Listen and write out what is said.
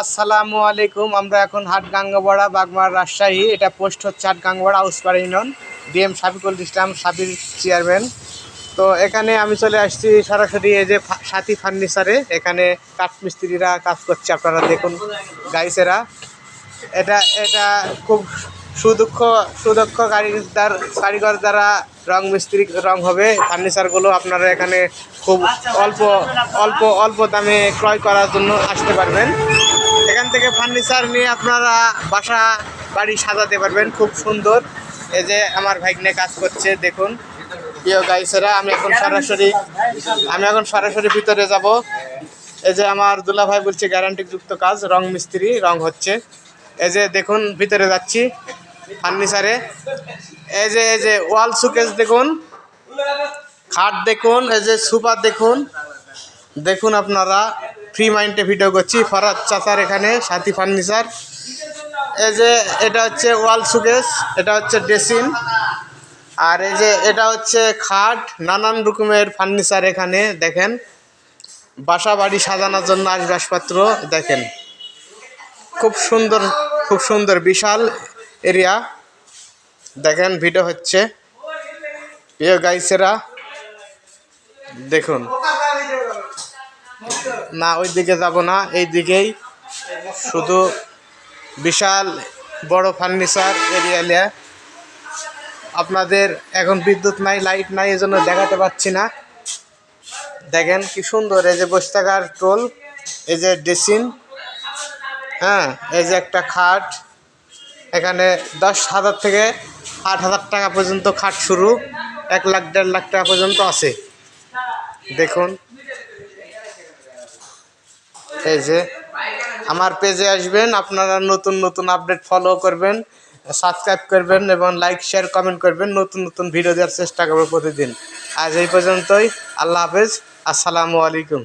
আসসালামু আলাইকুম। আমরা এখন হাট গাঙ্গাবড়া বাগমার রাজশাহী। এটা পোস্ট হচ্ছে Hat Gangabara Houspara union DM Sabikul Islam, Sabir chairman তো এখানে আমি চলে আসছি সরাসরি এই যে সাথী ফার্নিচারে এখানে কাঠমিস্ত্রিরা কাজ করছে, আপনারা দেখুন গাইসেরা এটা এটা খুব সুদক্ষ সুদক্ষ কারিগর কারিগর দ্বারা রং মিস্ত্রি রং হবে। ফার্নিচারগুলো আপনারা এখানে খুব অল্প অল্প অল্প দামে ক্রয় করার জন্য আসতে পারবেন। এখান থেকে ফার্নিচার নিয়ে আপনারা বাসা, বাড়ি সাজাতে পারবেন, খুব সুন্দর। এই যে আমার ভাইগনে কাজ করছে, দেখুন। প্রিয় গাইসেরা, আমি এখন সরাসরি, আমি এখন সরাসরি ভিতরে যাব। এই যে আমার দুলা ভাই বলছে গ্যারান্টি যুক্ত কাজ, রং মিস্ত্রি, রং হচ্ছে। এই যে দেখুন, ভিতরে যাচ্ছি। ফার্নিচারে। এই যে এই যে ওয়াল সুকেস দেখুন, খাট দেখুন, এই যে সুপার দেখুন। দেখুন আপনারা, ফ্রি মাইন্ডে ভিডিও করছি ফরাদ চাচার এখানে, সাথী ফার্নিচার। এই যে, এটা হচ্ছে ওয়াল সুকেস এটা হচ্ছে ড্রেসিং। আর এই যে, এটা হচ্ছে খাট, নানান রকমের ফার্নিচার এখানে, দেখেন। বাসা বাড়ি সাজানোর জন্য আসবাসপত্র, দেখেন। খুব সুন্দর খুব সুন্দর, বিশাল এরিয়া। দেখেন, ভিডিও হচ্ছে। প্রিয় গাইসেরা, দেখুন। না ওই দিকে যাব না এই দিকেই শুধু বিশাল বড় ফার্নিচার এরিয়া আপনাদের এখন বিদ্যুৎ নাই, লাইট নাই, এজন্য দেখাতে পাচ্ছি না। দেখেন, কি সুন্দর, এই যে বসে থাকার টোল, এই যে ড্রেসিং হ্যাঁ এই যে একটা খাট। এখানে দশ হাজার থেকে আট হাজার টাকা পর্যন্ত খাট শুরু, এক লাখ, দেড় লাখ টাকা পর্যন্ত আছে। দেখুন। এই যে, আমার পেজে আসবেন, আপনারা নতুন নতুন আপডেট ফলো করবেন সাবস্ক্রাইব করবেন এবং লাইক শেয়ার কমেন্ট করবেন, নতুন নতুন ভিডিও দেওয়ার চেষ্টা করব প্রতিদিন। আজ এই পর্যন্তই। আল্লাহ হাফেজ। আসসালামু আলাইকুম।